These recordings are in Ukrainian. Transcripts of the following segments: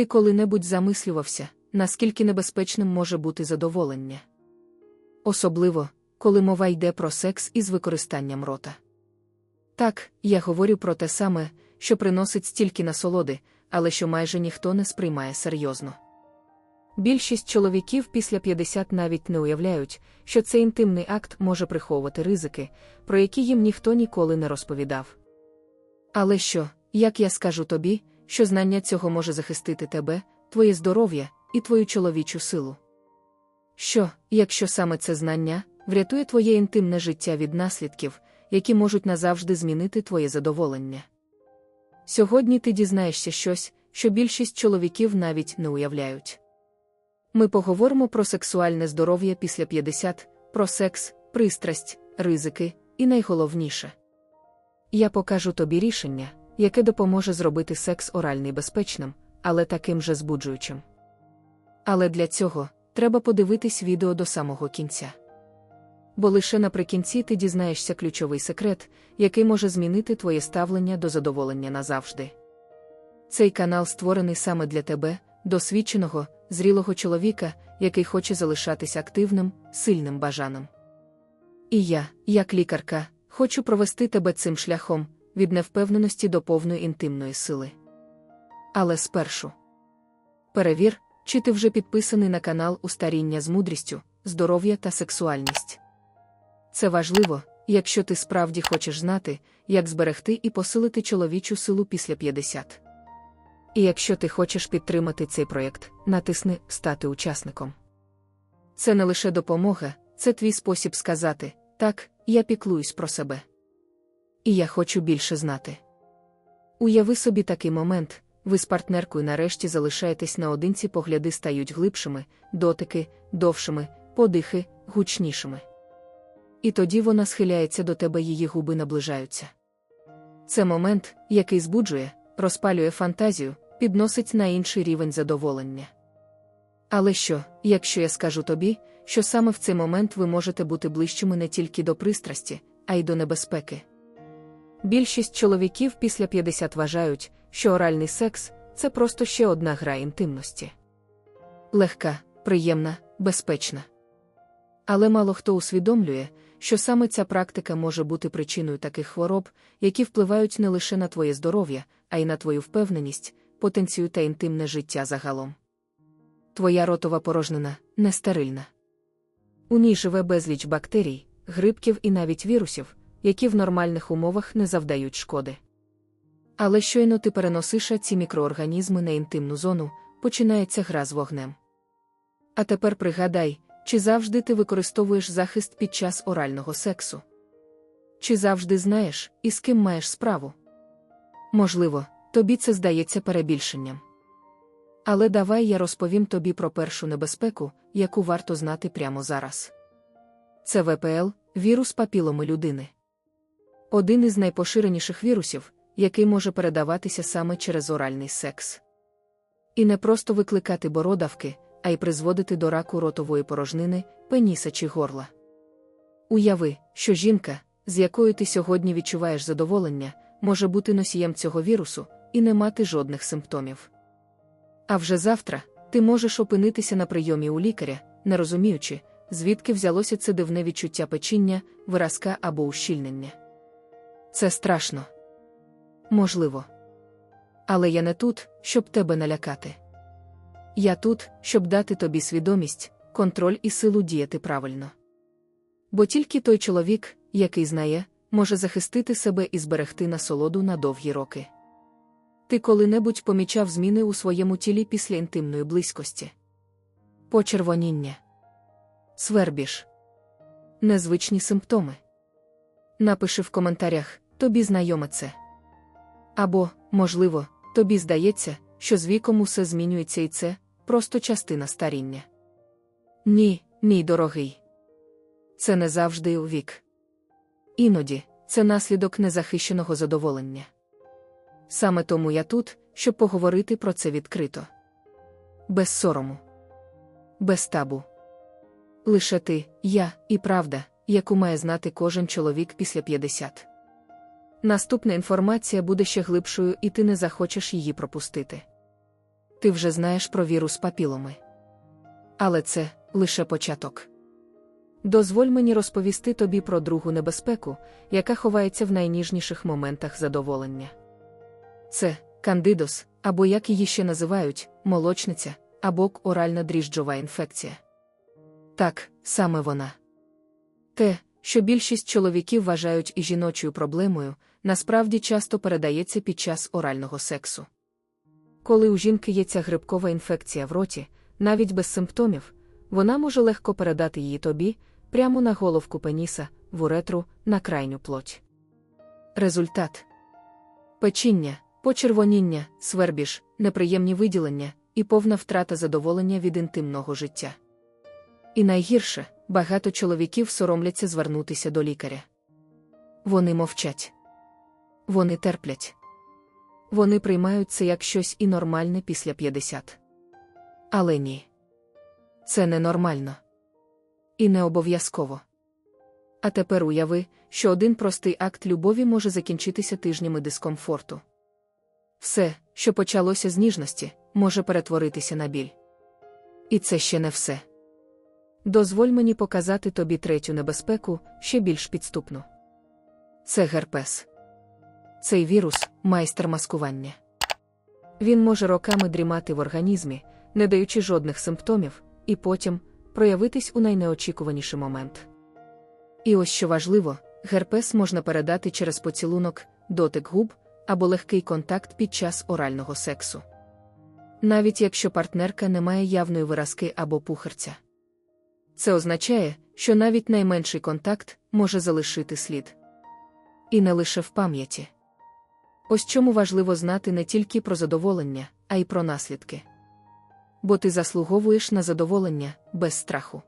Ти коли-небудь замислювався, наскільки небезпечним може бути задоволення. Особливо, коли мова йде про секс із використанням рота. Так, я говорю про те саме, що приносить стільки насолоди, але що майже ніхто не сприймає серйозно. Більшість чоловіків після 50 навіть не уявляють, що цей інтимний акт може приховувати ризики, про які їм ніхто ніколи не розповідав. Але що, як я скажу тобі, що знання цього може захистити тебе, твоє здоров'я і твою чоловічу силу? Що, якщо саме це знання врятує твоє інтимне життя від наслідків, які можуть назавжди змінити твоє задоволення? Сьогодні ти дізнаєшся щось, що більшість чоловіків навіть не уявляють. Ми поговоримо про сексуальне здоров'я після 50, про секс, пристрасть, ризики і найголовніше. Я покажу тобі рішення, яке допоможе зробити секс оральний безпечним, але таким же збуджуючим. Але для цього треба подивитись відео до самого кінця. Бо лише наприкінці ти дізнаєшся ключовий секрет, який може змінити твоє ставлення до задоволення назавжди. Цей канал створений саме для тебе, досвідченого, зрілого чоловіка, який хоче залишатися активним, сильним бажаним. І я, як лікарка, хочу провести тебе цим шляхом від невпевненості до повної інтимної сили. Але спершу перевір, чи ти вже підписаний на канал Устаріння з мудрістю, здоров'я та сексуальність. Це важливо, якщо ти справді хочеш знати, як зберегти і посилити чоловічу силу після 50. І якщо ти хочеш підтримати цей проєкт, натисни Стати учасником. Це не лише допомога, це твій спосіб сказати так, я піклуюсь про себе. І я хочу більше знати. Уяви собі такий момент, ви з партнеркою нарешті залишаєтесь наодинці, погляди стають глибшими, дотики, довшими, подихи, гучнішими. І тоді вона схиляється до тебе, її губи наближаються. Це момент, який збуджує, розпалює фантазію, підносить на інший рівень задоволення. Але що, якщо я скажу тобі, що саме в цей момент ви можете бути ближчими не тільки до пристрасті, а й до небезпеки? Більшість чоловіків після 50 вважають, що оральний секс це просто ще одна гра інтимності. Легка, приємна, безпечна. Але мало хто усвідомлює, що саме ця практика може бути причиною таких хвороб, які впливають не лише на твоє здоров'я, а й на твою впевненість, потенцію та інтимне життя загалом. Твоя ротова порожнина нестерильна. У ній живе безліч бактерій, грибків і навіть вірусів, які в нормальних умовах не завдають шкоди. Але щойно ти переносиш ці мікроорганізми на інтимну зону, починається гра з вогнем. А тепер пригадай, чи завжди ти використовуєш захист під час орального сексу? Чи завжди знаєш, із ким маєш справу? Можливо, тобі це здається перебільшенням. Але давай я розповім тобі про першу небезпеку, яку варто знати прямо зараз. Це ВПЛ, вірус папіломи людини. Один із найпоширеніших вірусів, який може передаватися саме через оральний секс. І не просто викликати бородавки, а й призводити до раку ротової порожнини, пеніса чи горла. Уяви, що жінка, з якою ти сьогодні відчуваєш задоволення, може бути носієм цього вірусу і не мати жодних симптомів. А вже завтра ти можеш опинитися на прийомі у лікаря, не розуміючи, звідки взялося це дивне відчуття печіння, виразка або ущільнення. Це страшно. Можливо. Але я не тут, щоб тебе налякати. Я тут, щоб дати тобі свідомість, контроль і силу діяти правильно. Бо тільки той чоловік, який знає, може захистити себе і зберегти насолоду на довгі роки. Ти коли-небудь помічав зміни у своєму тілі після інтимної близькості? Почервоніння, свербіж, незвичні симптоми. Напиши в коментарях, тобі знайоме це. Або, можливо, тобі здається, що з віком усе змінюється і це просто частина старіння. Ні, мій дорогий. Це не завжди у вік. Іноді це наслідок незахищеного задоволення. Саме тому я тут, щоб поговорити про це відкрито. Без сорому, без табу. Лише ти, я і правда, яку має знати кожен чоловік після 50. Наступна інформація буде ще глибшою, і ти не захочеш її пропустити. Ти вже знаєш про вірус папіломи. Але це лише початок. Дозволь мені розповісти тобі про другу небезпеку, яка ховається в найніжніших моментах задоволення. Це кандидос, або як її ще називають, молочниця, або оральна дріжджова інфекція. Так, саме вона. Те, що більшість чоловіків вважають і жіночою проблемою, насправді часто передається під час орального сексу. Коли у жінки є ця грибкова інфекція в роті, навіть без симптомів, вона може легко передати її тобі, прямо на головку пеніса, в уретру, на крайню плоть. Результат печіння, почервоніння, свербіж, неприємні виділення і повна втрата задоволення від інтимного життя. І найгірше, багато чоловіків соромляться звернутися до лікаря. Вони мовчать. Вони терплять. Вони приймають це як щось і нормальне після 50. Але ні. Це ненормально. І не обов'язково. А тепер уяви, що один простий акт любові може закінчитися тижнями дискомфорту. Все, що почалося з ніжності, може перетворитися на біль. І це ще не все. Дозволь мені показати тобі третю небезпеку, ще більш підступну. Це герпес. Цей вірус майстер маскування. Він може роками дрімати в організмі, не даючи жодних симптомів, і потім проявитись у найнеочікуваніший момент. І ось що важливо, герпес можна передати через поцілунок, дотик губ або легкий контакт під час орального сексу. Навіть якщо партнерка не має явної виразки або пухарця. Це означає, що навіть найменший контакт може залишити слід. І не лише в пам'яті. Ось чому важливо знати не тільки про задоволення, а й про наслідки. Бо ти заслуговуєш на задоволення без страху,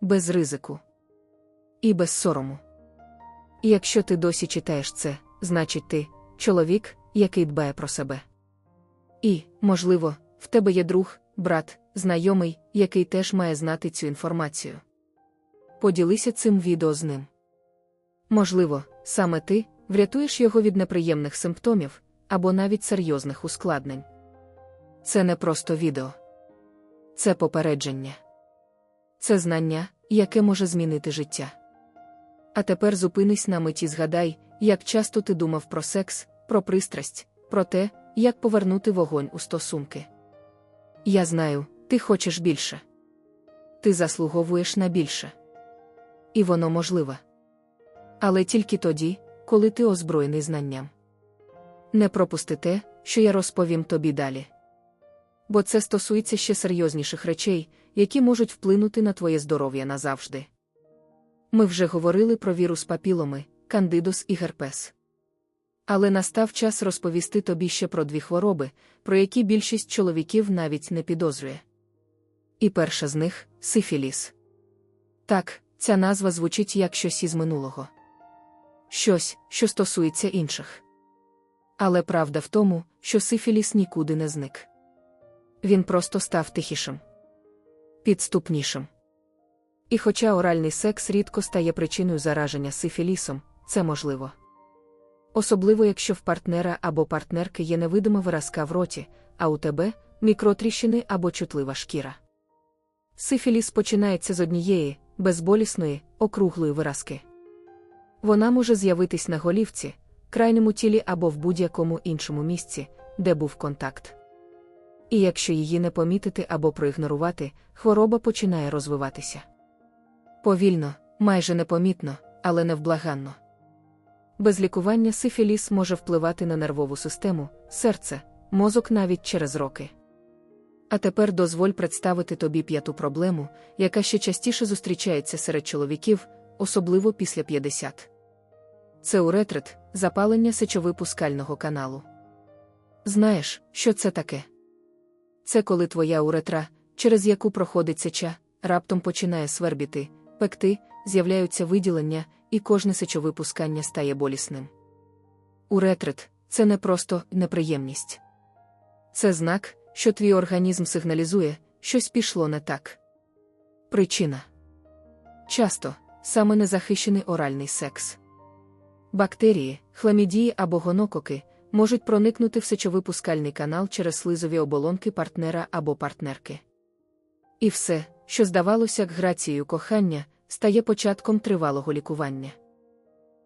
без ризику і без сорому. І якщо ти досі читаєш це, значить ти чоловік, який дбає про себе. І, можливо, в тебе є друг, брат, знайомий, який теж має знати цю інформацію. Поділися цим відео з ним. Можливо, саме ти врятуєш його від неприємних симптомів або навіть серйозних ускладнень. Це не просто відео, це попередження, це знання, яке може змінити життя. А тепер зупинись на миті, згадай, як часто ти думав про секс, про пристрасть, про те, як повернути вогонь у стосунки. Я знаю, ти хочеш більше. Ти заслуговуєш на більше. І воно можливе. Але тільки тоді, коли ти озброєний знанням. Не пропусти те, що я розповім тобі далі. Бо це стосується ще серйозніших речей, які можуть вплинути на твоє здоров'я назавжди. Ми вже говорили про вірус папіломи, кандидус і герпес. Але настав час розповісти тобі ще про дві хвороби, про які більшість чоловіків навіть не підозрює. І перша з них сифіліс. Так, ця назва звучить як щось із минулого. Щось, що стосується інших. Але правда в тому, що сифіліс нікуди не зник. Він просто став тихішим, підступнішим. І хоча оральний секс рідко стає причиною зараження сифілісом, це можливо. Особливо якщо в партнера або партнерки є невидима виразка в роті, а у тебе мікротріщини або чутлива шкіра. Сифіліс починається з однієї, безболісної, округлої виразки. Вона може з'явитись на голівці, крайньому тілі або в будь-якому іншому місці, де був контакт. І якщо її не помітити або проігнорувати, хвороба починає розвиватися. Повільно, майже непомітно, але невблаганно. Без лікування сифіліс може впливати на нервову систему, серце, мозок навіть через роки. А тепер дозволь представити тобі п'яту проблему, яка ще частіше зустрічається серед чоловіків, особливо після 50. Це уретрит, запалення сечовипускального каналу. Знаєш, що це таке? Це коли твоя уретра, через яку проходить сеча, раптом починає свербіти, пекти, з'являються виділення, і кожне сечовипускання стає болісним. Уретрит це не просто неприємність. Це знак, що твій організм сигналізує, щось пішло не так. Причина часто саме незахищений оральний секс. Бактерії, хламідії або гонококи, можуть проникнути в сечовипускальний канал через слизові оболонки партнера або партнерки. І все, що здавалося грацією кохання, стає початком тривалого лікування.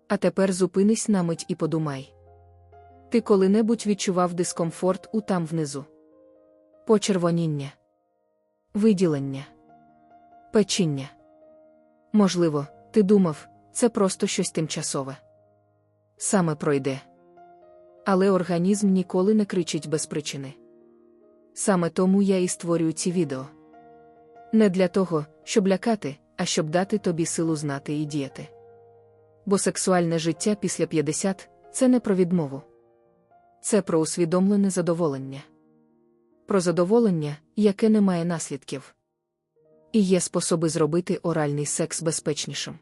А тепер зупинись на мить і подумай. Ти коли-небудь відчував дискомфорт у там внизу? Почервоніння, виділення, печіння. Можливо, ти думав, це просто щось тимчасове. Саме пройде. Але організм ніколи не кричить без причини. Саме тому я і створюю ці відео. Не для того, щоб лякати, а щоб дати тобі силу знати і діяти. Бо сексуальне життя після 50 це не про відмову. Це про усвідомлене задоволення. Про задоволення, яке не має наслідків. І є способи зробити оральний секс безпечнішим.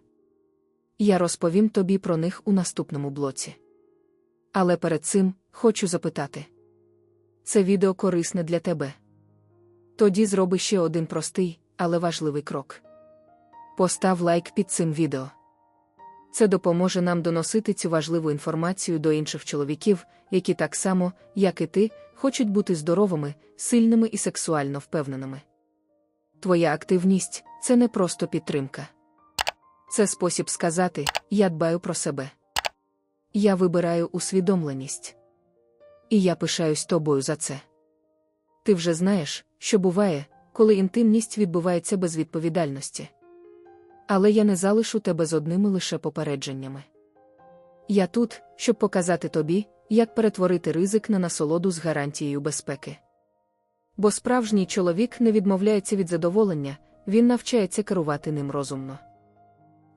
Я розповім тобі про них у наступному блоці. Але перед цим хочу запитати: це відео корисне для тебе? Тоді зроби ще один простий, але важливий крок. Постав лайк під цим відео. Це допоможе нам доносити цю важливу інформацію до інших чоловіків, які так само, як і ти, хочуть бути здоровими, сильними і сексуально впевненими. Твоя активність це не просто підтримка. Це спосіб сказати: я дбаю про себе. Я вибираю усвідомленість. І я пишаюсь тобою за це. Ти вже знаєш, що буває, коли інтимність відбувається без відповідальності. Але я не залишу тебе з одними лише попередженнями. Я тут, щоб показати тобі, як перетворити ризик на насолоду з гарантією безпеки. Бо справжній чоловік не відмовляється від задоволення, він навчається керувати ним розумно.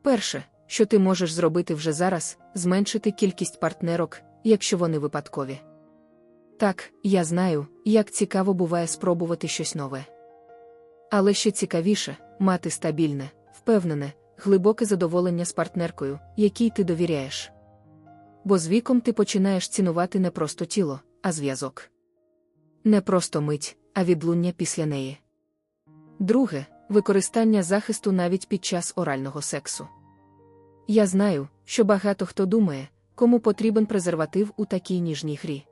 Перше, що ти можеш зробити вже зараз, зменшити кількість партнерок, якщо вони випадкові. Так, я знаю, як цікаво буває спробувати щось нове. Але ще цікавіше мати стабільне, впевнене, глибоке задоволення з партнеркою, якій ти довіряєш. Бо з віком ти починаєш цінувати не просто тіло, а зв'язок. Не просто мить, а відлуння після неї. Друге використання захисту навіть під час орального сексу. Я знаю, що багато хто думає, кому потрібен презерватив у такій ніжній грі.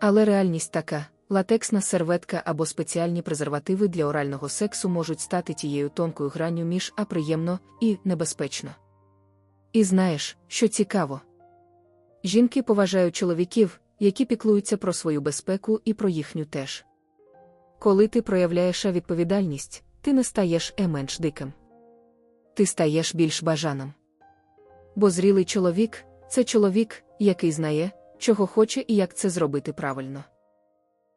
Але реальність така, латексна серветка або спеціальні презервативи для орального сексу можуть стати тією тонкою гранню між а приємно і небезпечно. І знаєш, що цікаво. Жінки поважають чоловіків, які піклуються про свою безпеку і про їхню теж. Коли ти проявляєш відповідальність, ти не стаєш е менш диким. Ти стаєш більш бажаним. Бо зрілий чоловік це чоловік, який знає, чого хоче і як це зробити правильно.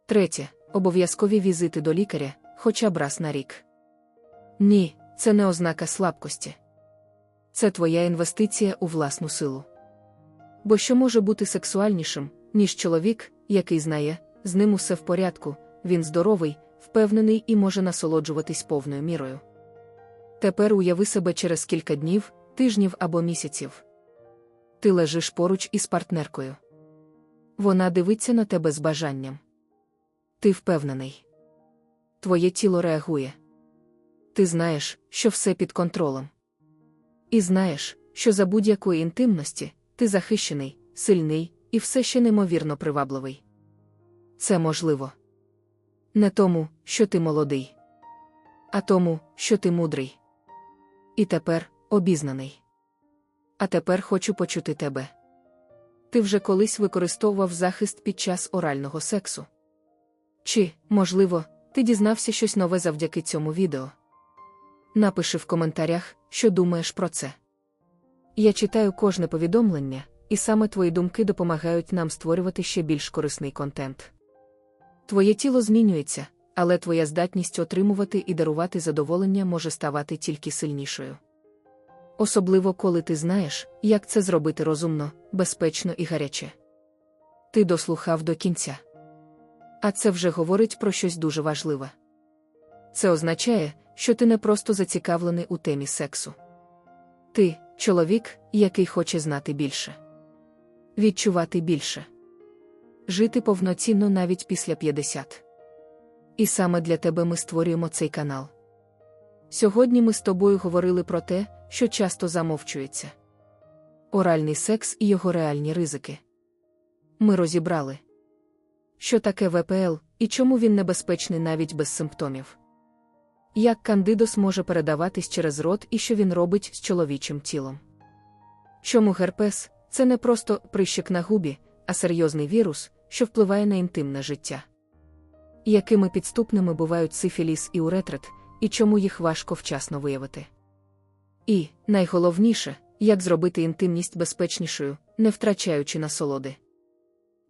Третє обов'язкові візити до лікаря, хоча б раз на рік. Ні, це не ознака слабкості. Це твоя інвестиція у власну силу. Бо що може бути сексуальнішим, ніж чоловік, який знає, з ним усе в порядку, він здоровий, впевнений і може насолоджуватись повною мірою. Тепер уяви себе через кілька днів, тижнів або місяців. Ти лежиш поруч із партнеркою. Вона дивиться на тебе з бажанням. Ти впевнений. Твоє тіло реагує. Ти знаєш, що все під контролем. І знаєш, що за будь-якої інтимності ти захищений, сильний і все ще неймовірно привабливий. Це можливо. Не тому, що ти молодий, а тому, що ти мудрий. І тепер обізнаний. А тепер хочу почути тебе. Ти вже колись використовував захист під час орального сексу. Чи, можливо, ти дізнався щось нове завдяки цьому відео? Напиши в коментарях, що думаєш про це. Я читаю кожне повідомлення, і саме твої думки допомагають нам створювати ще більш корисний контент. Твоє тіло змінюється, але твоя здатність отримувати і дарувати задоволення може ставати тільки сильнішою. Особливо коли ти знаєш, як це зробити розумно, безпечно і гаряче. Ти дослухав до кінця. А це вже говорить про щось дуже важливе. Це означає, що ти не просто зацікавлений у темі сексу. Ти чоловік, який хоче знати більше, відчувати більше, жити повноцінно навіть після 50. І саме для тебе ми створюємо цей канал. Сьогодні ми з тобою говорили про те, що часто замовчується. Оральний секс і його реальні ризики. ми розібрали, що таке ВПЛ і чому він небезпечний навіть без симптомів. Як кандидос може передаватись через рот і що він робить з чоловічим тілом? Чому герпес це не просто прищик на губі, а серйозний вірус, що впливає на інтимне життя? Якими підступними бувають сифіліс і уретрит, і чому їх важко вчасно виявити? І, найголовніше, як зробити інтимність безпечнішою, не втрачаючи насолоди.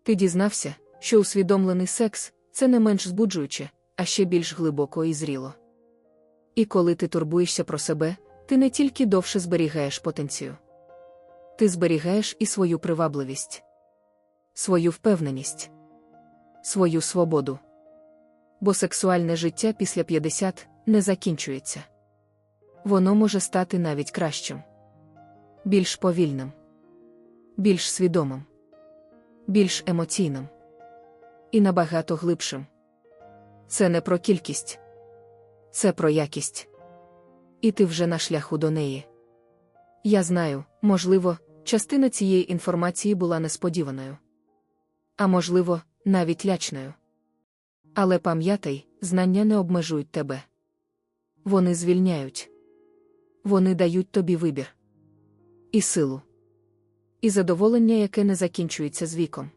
Ти дізнався, що усвідомлений секс це не менш збуджуюче, а ще більш глибоко і зріло. І коли ти турбуєшся про себе, ти не тільки довше зберігаєш потенцію. Ти зберігаєш і свою привабливість, свою впевненість, свою свободу. Бо сексуальне життя після 50 не закінчується. Воно може стати навіть кращим, більш повільним, більш свідомим, більш емоційним і набагато глибшим. Це не про кількість, це про якість. І ти вже на шляху до неї. Я знаю, можливо, частина цієї інформації була несподіваною. А можливо, навіть лячною. Але пам'ятай, знання не обмежують тебе. Вони звільняють. Вони дають тобі вибір. І силу. І задоволення, яке не закінчується з віком.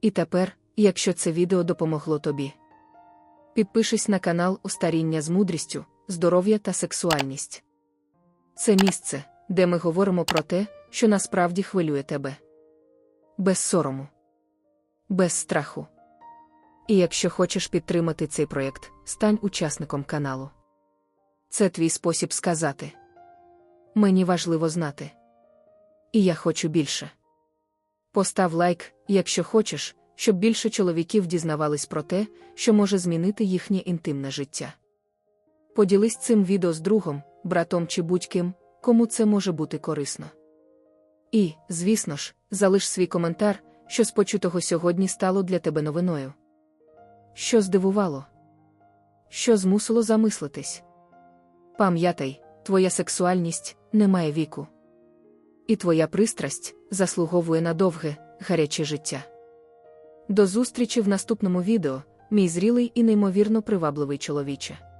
І тепер, якщо це відео допомогло тобі. Підпишись на канал Устаріння з мудрістю, здоров'я та сексуальність. Це місце, де ми говоримо про те, що насправді хвилює тебе. Без сорому, без страху. І якщо хочеш підтримати цей проєкт, стань учасником каналу. Це твій спосіб сказати. Мені важливо знати. І я хочу більше. Постав лайк, якщо хочеш, щоб більше чоловіків дізнавались про те, що може змінити їхнє інтимне життя. Поділись цим відео з другом, братом чи будь-ким, кому це може бути корисно. І, звісно ж, залиш свій коментар, що з почутого сьогодні стало для тебе новиною. Що здивувало? Що змусило замислитись? Пам'ятай, твоя сексуальність не має віку. І твоя пристрасть заслуговує на довге, гаряче життя. До зустрічі в наступному відео, мій зрілий і неймовірно привабливий чоловіче.